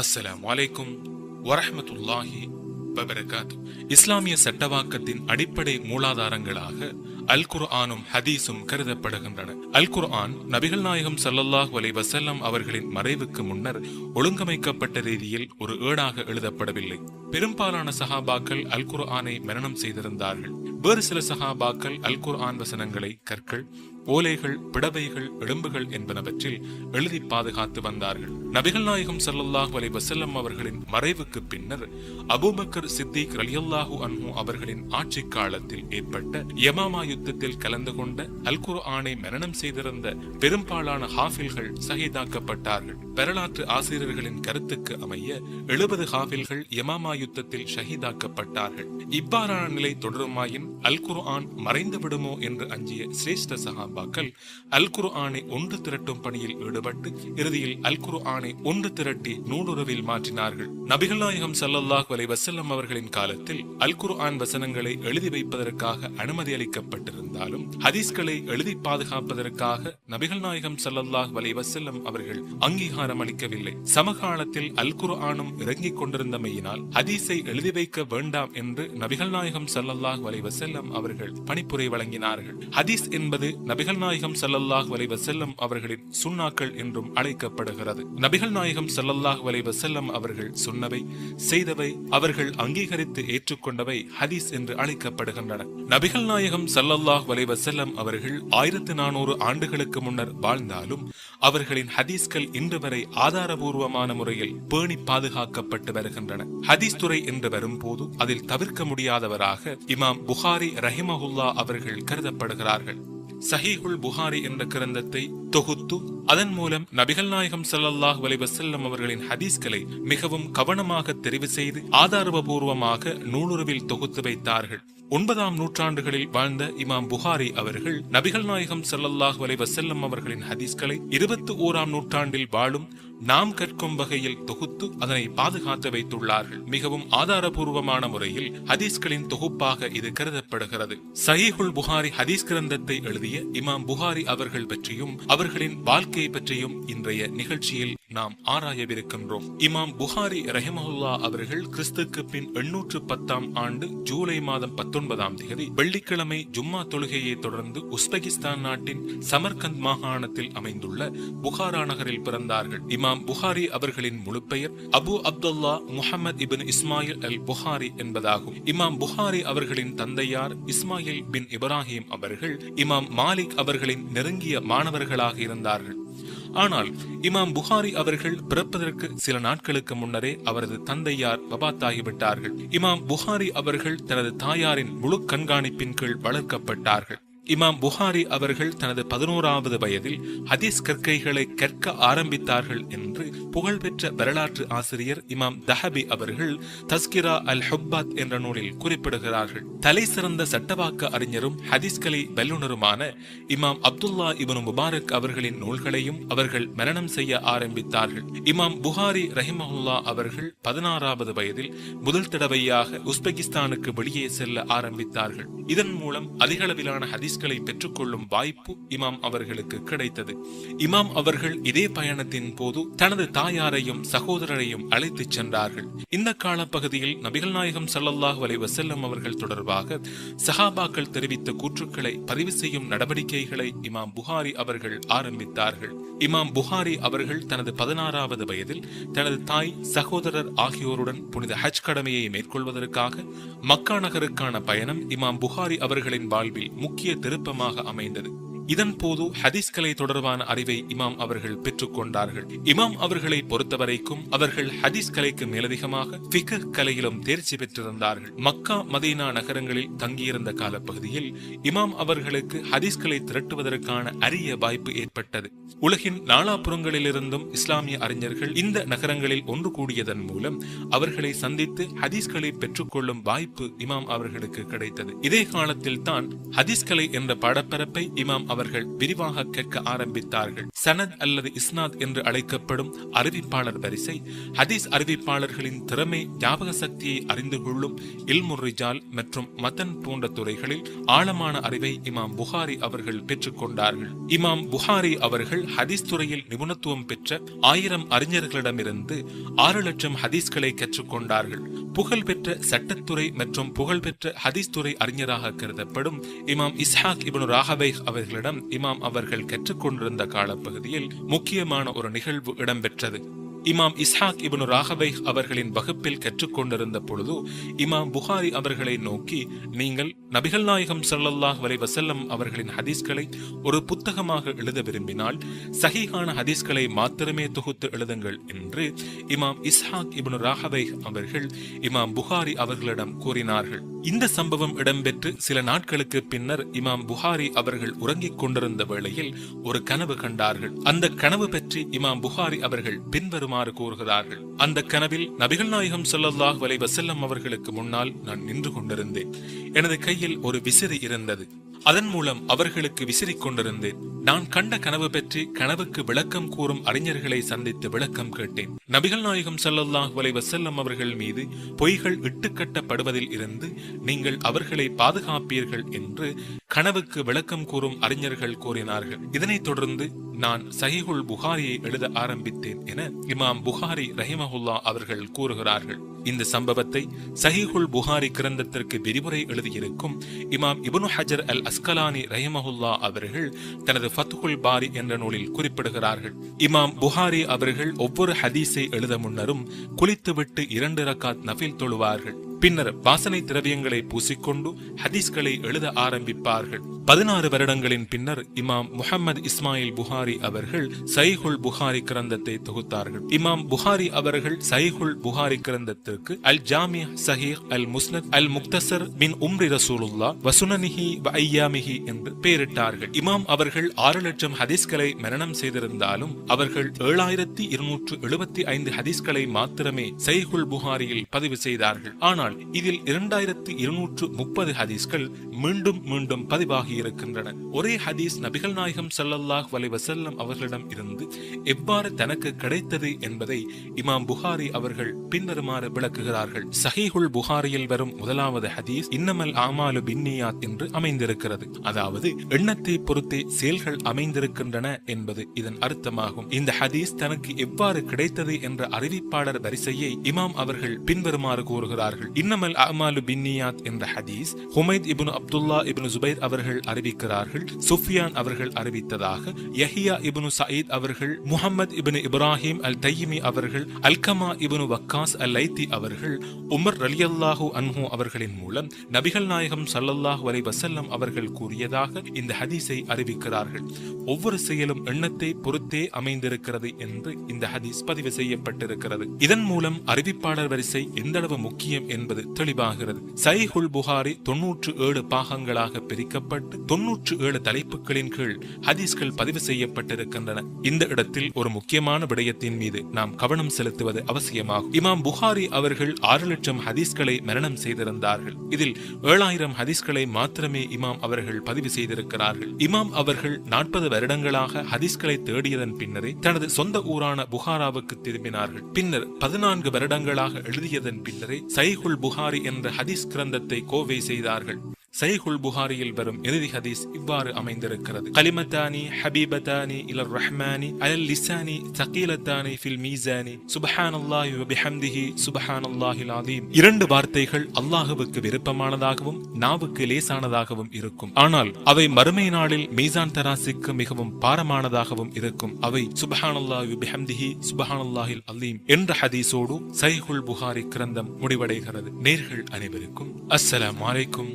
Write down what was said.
அஸ்ஸலாம் வலைக்கும் வரஹ்மத்துல்லாஹி வபரகாத்து இஸ்லாமிய சட்டவாக்கத்தின் அடிப்படை மூலாதாரங்களாக அல் குர்ஆனும் ஹதீஸும் கருதப்படுகின்றன. அல் குர்ஆன் நபிகள் நாயகம் சல்லல்லாஹ் அலை வசல்லம் அவர்களின் மறைவுக்கு முன்னர் ஒழுங்கமைக்கப்பட்ட ரீதியில் ஒரு ஏடாக எழுதப்படவில்லை. பெரும்பாலான சஹாபாக்கள் அல் குர்ஆனை மரணம் செய்திருந்தார்கள். வேறு சில சஹாபாக்கள் அல் குர்ஆன் வசனங்களை கற்கள் ஓலைகள் பிடவைகள் எலும்புகள் என்பனவற்றில் எழுதி பாதுகாத்து வந்தார்கள். நபிகள் நாயகம் ஸல்லல்லாஹு அலி வசல்லம் அவர்களின் மறைவுக்கு பின்னர் அபூபக்கர் சித்திக் ரலியல்லாஹு அன்ஹு அவர்களின் ஆட்சி காலத்தில் ஏற்பட்ட யமாமா யுத்தத்தில் கலந்து கொண்ட அல் குர்ஆனை மரணம் செய்திருந்த பெரும்பாலான ஹாஃபில்கள் ஷஹீதாக்கப்பட்டார்கள் வரலாற்று ஆசிரியர்களின் கருத்துக்கு அமைய எழுபது ஹாஃபில்கள் யமாமா யுத்தத்தில் ஷஹீதாக்கப்பட்டார்கள் இவ்வாறான நிலை தொடருமாயின் அல் குர்ஆன் மறைந்து விடுமோ என்று அஞ்சிய சிரேஷ்ட சஹாபாக்கள் அல் ஆணை ஒன்று திரட்டும் பணியில் ஈடுபட்டு இறுதியில் அல் ஆணை ஒன்று திரட்டி நூலுறவில் மாற்றினார்கள். நபிகள் நாயகம் ஸல்லல்லாஹு அலை வசல்லம் அவர்களின் காலத்தில் அல் குர்ஆன் வசனங்களை எழுதி வைப்பதற்காக அனுமதி அளிக்கப்பட்டிருந்தாலும் ஹதீஸ்களை எழுதி பாதுகாப்பதற்காக நபிகள் நாயகம் ஸல்லல்லாஹு அலை வசல்லம் அவர்கள் அங்கீகாரம் அளிக்கவில்லை. சமகாலத்தில் அல் ஆணும் இறங்கிக் கொண்டிருந்தமையினால் ஹதீஸை எழுதி வைக்க வேண்டாம் என்று நபிகள் நாயகம் ஸல்லல்லாஹு அலை வசல்லம் அவர்கள் பணிப்புரை வழங்கினார்கள். ஹதீஸ் என்பது நபி நபிகள் நாயகம் ஸல்லல்லாஹு வலைவ செல்லம் அவர்களின் சுண்ணாக்கள் என்றும் அழைக்கப்படுகிறது. நபிகள் நாயகம் ஸல்லல்லாஹு வலைவ செல்லம் அவர்கள் சொன்னவை செய்தவை அவர்கள் அங்கீகரித்து ஏற்றுக்கொண்டவை ஹதீஸ் என்று அழைக்கப்படுகின்றன. நபிகள் நாயகம் ஸல்லல்லாஹு வலைவ செல்லம் அவர்கள் ஆயிரத்தி நானூறு ஆண்டுகளுக்கு முன்னர் வாழ்ந்தாலும் அவர்களின் ஹதீஸ்கள் இன்று வரை ஆதாரபூர்வமான முறையில் பேணி பாதுகாக்கப்பட்டு வருகின்றன. ஹதீஸ் துறை என்று வரும்போது அதில் தவிர்க்க முடியாதவராக இமாம் புகாரி ரஹிமஹுல்லா அவர்கள் கருதப்படுகிறார்கள். சஹீஹுல் புகாரி என்ற கிரந்தத்தை தொகுத்து அதன் மூலம் நபிகள் நாயகம் ஸல்லல்லாஹு அலைஹி அவர்களின் ஹதீஸ்களை மிகவும் கவனமாக தெரிவு செய்து ஆதாரபூர்வமாக நூலுறவில் தொகுத்து வைத்தார்கள். ஒன்பதாம் நூற்றாண்டுகளில் வாழ்ந்த இமாம் புகாரி அவர்கள் நபிகள் நாயகம் ஸல்லல்லாஹு அலைஹி அவர்களின் ஹதீஸ்களை இருபத்தி ஓராம் நூற்றாண்டில் வாழும் நாம் கற்கும் வகையில் தொகுத்து அதனை பாதுகாத்து வைத்துள்ளார்கள். மிகவும் ஆதாரபூர்வமான முறையில் ஹதீஸ்களின் தொகுப்பாக இது கருதப்படுகிறது. சஹீஹுல் புகாரி ஹதீஸ் கிரந்தத்தை எழுதிய இமாம் புகாரி அவர்கள் பற்றியும் அவர் அவர்களின் வாழ்க்கையை பற்றியும் இன்றைய நிகழ்ச்சியில் நாம் ஆராயவிருக்கின்றோம். இமாம் புகாரி ரஹிமஹுல்லா அவர்கள் கிறிஸ்துக்கு பின் எண்ணூற்று பத்தாம் ஆண்டு ஜூலை மாதம் பத்தொன்பதாம் தேதி வெள்ளிக்கிழமை ஜும்மா தொழுகையை தொடர்ந்து உஸ்பெகிஸ்தான் நாட்டின் சமர்கந்த் மாகாணத்தில் அமைந்துள்ள புகாரா நகரில் பிறந்தார்கள். இமாம் புகாரி அவர்களின் முழு பெயர் Abu Abdullah Muhammad ibn Ismail al Bukhari என்பதாகும். இமாம் புகாரி அவர்களின் தந்தையார் இஸ்மாயில் பின் இப்ராஹிம் அவர்கள் இமாம் மாலிக் அவர்களின் நெருங்கிய மாணவர்களாக இருந்தார்கள். ஆனால் இமாம் புகாரி அவர்கள் பிறப்பதற்கு சில நாட்களுக்கு முன்னரே அவரது தந்தையார் வபாத்தாகிவிட்டார்கள். இமாம் புகாரி அவர்கள் தனது தாயாரின் முழு கண்காணிப்பின் கீழ் வளர்க்கப்பட்டார்கள். இமாம் புகாரி அவர்கள் தனது பதினோராவது வயதில் ஹதீஸ் கற்கைகளை கற்க ஆரம்பித்தார்கள் என்று புகழ்பெற்ற வரலாற்று ஆசிரியர் இமாம் தஹபி அவர்கள் தஸ்கிரா அல் ஹுப்பாத் என்ற நூலில் குறிப்பிடுகிறார்கள். தலை சிறந்த சட்டவாக்க அறிஞரும் ஹதீஸ்கலை வல்லுநருமான இமாம் அப்துல்லா இபனு முபாரக் அவர்களின் நூல்களையும் அவர்கள் மரணம் செய்ய ஆரம்பித்தார்கள். இமாம் புகாரி ரஹிமஹுல்லா அவர்கள் பதினாறாவது வயதில் முதல் தடவையாக உஸ்பெகிஸ்தானுக்கு வெளியே செல்ல ஆரம்பித்தார்கள். இதன் மூலம் அதிகளவிலான ஹதீஸ்களை பெற்றுக்கொள்ளும் வாய்ப்பு இமாம் அவர்களுக்கு கிடைத்தது. இமாம் அவர்கள் இதே பயணத்தின் போது தனது தாயாரையும் சகோதரரையும் அழைத்துச் சென்றார்கள். இந்த காலப்பகுதியில் நபிகள் நாயகம் ஸல்லல்லாஹு அலை வசல்லம் அவர்கள் தொடர்பாக சஹாபாக்கள் தெரிவித்த கூற்றுக்களை பதிவு செய்யும் நடவடிக்கைகளை இமாம் புகாரி அவர்கள் ஆரம்பித்தார்கள். இமாம் புகாரி அவர்கள் தனது பதினாறாவது வயதில் தனது தாய் சகோதரர் ஆகியோருடன் புனித ஹஜ் கடமையை மேற்கொள்வதற்காக மக்கா நகருக்கான பயணம் இமாம் புகாரி அவர்களின் வாழ்வில் முக்கிய திருப்பமாக அமைந்தது. இதன் போது ஹதீஸ் கலை தொடர்பான அறிவை இமாம் அவர்கள் பெற்றுக் கொண்டார்கள் இமாம் அவர்களை பொறுத்தவரைக்கும் அவர்கள் ஹதீஸ் கலைக்கு மேலதிகமாக ஃபிக்ஹ் கலையிலும் தேர்ச்சி பெற்றிருந்தார்கள். மக்கா மதீனா நகரங்களில் தங்கியிருந்த காலப்பகுதியில் இமாம் அவர்களுக்கு ஹதீஸ் கலை திரட்டுவதற்கான அரிய வாய்ப்பு ஏற்பட்டது. உலகின் நாலாபுறங்களிலிருந்தும் இஸ்லாமிய அறிஞர்கள் இந்த நகரங்களில் ஒன்று கூடியதன் மூலம் அவர்களை சந்தித்து ஹதீஸ்களை பெற்றுக்கொள்ளும் வாய்ப்பு இமாம் அவர்களுக்கு கிடைத்தது. இதே காலத்தில் தான் ஹதீஸ்கலை என்ற பாடப்பரப்பை இமாம் அவர்கள் விரிவாக கேட்க ஆரம்பித்தார்கள். சனத் அல்லது இஸ்னாத் என்று அழைக்கப்படும் அறிவிப்பாளர் வரிசை ஹதீஸ் அறிவிப்பாளர்களின் திறமை ஞாபக சக்தியை அறிந்து கொள்ளும் இல்முர்ரிஜால் மற்றும் மதன் போன்ற துறைகளில் ஆழமான அறிவை இமாம் புகாரி அவர்கள் பெற்றுக்கொண்டார்கள் இமாம் புகாரி அவர்கள் ஹதீஸ் துறையில் நிபுணத்துவம் பெற்ற ஆயிரம் அறிஞர்களிடமிருந்து ஆறு லட்சம் ஹதீஸ்களை கற்றுக்கொண்டார்கள் புகழ்பெற்ற சட்டத்துறை மற்றும் புகழ்பெற்ற ஹதீஸ் துறை அறிஞராக கருதப்படும் இமாம் இஸ்ஹாக் இபனு ராகவை அவர்களிடம் இமாம் அவர்கள் கற்றுக்கொண்டிருந்த காலப்பகுதியில் முக்கியமான ஒரு நிகழ்வு இடம்பெற்றது. இமாம் இஸ்ஹாக் இபனு ராகவை அவர்களின் வகுப்பில் கற்றுக்கொண்டிருந்த பொழுது இமாம் புகாரி அவர்களை நோக்கி நீங்கள் நபிகள் நாயகம் சல்லல்லாஹ் வலை வசல்லம் அவர்களின் ஹதீஸ்களை ஒரு புத்தகமாக எழுத விரும்பினால் சஹிஹான ஹதீஸ்களை மாத்திரமே தொகுத்து எழுதுங்கள் என்று இமாம் இஸ்ஹாக் இப்னு ராஹவை அவர்கள் இமாம் புகாரி அவர்களிடம் கூறினார்கள். இந்த சம்பவம் இடம்பெற்று சில நாட்களுக்கு பின்னர் இமாம் புகாரி அவர்கள் உறங்கிக் கொண்டிருந்த வேளையில் ஒரு கனவு கண்டார்கள். அந்த கனவு பற்றி இமாம் புகாரி அவர்கள் பின்வருமாறு கூறுகிறார்கள். அந்த கனவில் நபிகள் நாயகம் ஸல்லல்லாஹு வலை வசல்லம் அவர்களுக்கு முன்னால் நான் நின்று கொண்டிருந்தேன். எனது கை கையில் ஒரு விசிறி இருந்தது. அதன் மூலம் அவர்களுக்கு விசிறிக் கொண்டிருந்தேன். நான் கண்ட கனவு பற்றி கனவுக்கு விளக்கம் கூறும் அறிஞர்களை சந்தித்து விளக்கம் கேட்டேன். நபிகள் நாயகம் ஸல்லல்லாஹு வலை வசல்லம் அவர்கள் மீது பொய்கள் இட்டுக்கட்டப்படுவதில் இருந்து நீங்கள் அவர்களை பாதுகாப்பீர்கள் என்று கனவுக்கு விளக்கம் கூறும் அறிஞர்கள் கூறினார்கள். இதனைத் தொடர்ந்து நான் சஹிஹுல் புகாரியை எழுத ஆரம்பித்தேன் என இமாம் புகாரி ரஹிமஹுல்லா அவர்கள் கூறுகிறார்கள். இந்த சம்பவத்தை சஹிஹுல் புகாரி கிரந்தத்திற்கு விரிவுரை எழுதியிருக்கும் இமாம் இபனு ஹஜர் அல் அஸ்கலானி ரஹிமஹுல்லா அவர்கள் தனது ஃபத்துகுல் பாரி என்ற நூலில் குறிப்பிடுகிறார்கள். இமாம் புகாரி அவர்கள் ஒவ்வொரு ஹதீஸை எழுத முன்னரும் குளித்துவிட்டு இரண்டு ரக்காத் நஃபில் தொழுவார்கள். பின்னர் வாசனை திரவியங்களை பூசிக்கொண்டு ஹதீஸ்களை எழுத ஆரம்பிப்பார்கள். பதினாறு வருடங்களின் பின்னர் இமாம் முகமது இஸ்மாயில் புகாரி அவர்கள் சைஹுல் புகாரி கிரந்தத்தை தொகுத்தார்கள். இமாம் புகாரி அவர்கள் சைஹுல் புகாரி கிரந்தத்திற்கு அல் ஜாமி சஹீஹ் அல் முஸ்னத் அல் முக்தசர் பின் உம்ரி ரசூலுல்லா வசுனனிஹி ஐயாமிஹி என்று பெயரிட்டார்கள். இமாம் அவர்கள் ஆறு லட்சம் ஹதீஸ்களை மரணம் செய்திருந்தாலும் அவர்கள் ஏழாயிரத்தி இருநூற்று எழுபத்தி ஐந்து ஹதீஸ்களை மாத்திரமே சைஹுல் புகாரியில் பதிவு செய்தார்கள். ஆனால் இதில் இரண்டாயிரத்து இருநூற்று முப்பது ஹதீஸ்கள் மீண்டும் மீண்டும் பதிவாகி இருக்கின்றன ஒரே ஹதீஸ் நபிகள் நாயகம் சல்லல்லாஹ் வலைவசல்லம் அவர்களிடம் இருந்து எவ்வாறு தனக்கு கிடைத்தது என்பதை இமாம் புகாரி அவர்கள் பின்வருமாறு விளக்குகிறார்கள். சஹீஹுல் புகாரியில் வரும் முதலாவது ஹதீஸ் இன்னமல் ஆமாலு பின்னியாத் என்று அமைந்திருக்கிறது. அதாவது எண்ணத்தை பொறுத்தே செயல்கள் அமைந்திருக்கின்றன என்பது இதன் அர்த்தமாகும். இந்த ஹதீஸ் தனக்கு எவ்வாறு கிடைத்தது என்ற அறிவிப்பாளர் வரிசையை இமாம் அவர்கள் பின்வருமாறு கூறுகிறார்கள். இன்னமல் அமாலு பின்னியாத் என்ற ஹதீஸ் ஹுமைத் இபுன் அப்துல்லா இபுன் ஜுபைர் அவர்கள் அறிவிக்கிறார்கள் சுஃபியான் அவர்கள் அறிவித்ததாக யஹியா இபுனு சயீத் அவர்கள் முஹம்மது இபுனு இப்ராஹிம் அல் தையிமி அவர்கள் அல்கமா இபுனு வக்காஸ் அல் லைத்தி அவர்கள் உமர் ரலியல்லாஹு அன்ஹு அவர்களின் மூலம் நபிகள் நாயகம் சல்லல்லாஹு அலை வசல்லம் அவர்கள் கூறியதாக இந்த ஹதீஸை அறிவிக்கிறார்கள். ஒவ்வொரு செயலும் எண்ணத்தை பொறுத்தே அமைந்திருக்கிறது என்று இந்த ஹதீஸ் பதிவு செய்யப்பட்டிருக்கிறது. இதன் மூலம் அறிவிப்பாளர் வரிசை எந்தளவு முக்கியம் என்று என்பது தெளிவாகிறது. சைஹுல் புகாரி தொன்னூற்று ஏழு பாகங்களாக பிரிக்கப்பட்டு தொன்னூற்று ஏழு தலைப்புகளின் கீழ் ஹதீஸ்கள் பதிவு செய்யப்பட்டிருக்கின்றன. இந்த இடத்தில் ஒரு முக்கியமான விடயத்தின் மீது நாம் கவனம் செலுத்துவது அவசியமாகும். இமாம் புகாரி அவர்கள் ஆறு லட்சம் ஹதீஸ்களை மரணம் செய்திருந்தார்கள். இதில் ஏழாயிரம் ஹதீஸ்களை மாத்திரமே இமாம் அவர்கள் பதிவு செய்திருக்கிறார்கள். இமாம் அவர்கள் நாற்பது வருடங்களாக ஹதீஸ்களை தேடியதன் பின்னரே தனது சொந்த ஊரான புகாராவுக்கு திரும்பினார்கள். பின்னர் பதினான்கு வருடங்களாக எழுதியதன் பின்னரே சைஹுல் புகாரி என்ற ஹதீஸ் கிரந்தத்தை கோவை செய்தார்கள். சைஹுல் புகாரியில் வரும் இறுதி ஹதீஸ் இவ்வாறு அமைந்திருக்கிறது. கலிமத்தானி ஹபீபத்தானி இலர் ரஹ்மானி அலல் லிசானி சகீலத்தானி ஃபில் மீசானி சுபஹானல்லாஹி வபிஹம்திஹி சுபஹான் அல்லாஹில் அதீம் இரண்டு வார்த்தைகள் அல்லாஹுவுக்கு விருப்பமானதாகவும் நாவுக்கு லேசானதாகவும் இருக்கும். ஆனால் அவை மறுமை நாளில் மீசான் தராசிக்கு மிகவும் பாரமானதாகவும் இருக்கும். அவை சுபஹானல்லாஹி வபிஹம்திஹி சுபஹான் அல்லாஹில் அலீம் என்ற ஹதீஸோடு சைஹுல் புகாரி கிரந்தம் முடிவடைகிறது. நேர்கள் அனைவருக்கும் அஸ்ஸலாம் வலைக்கும்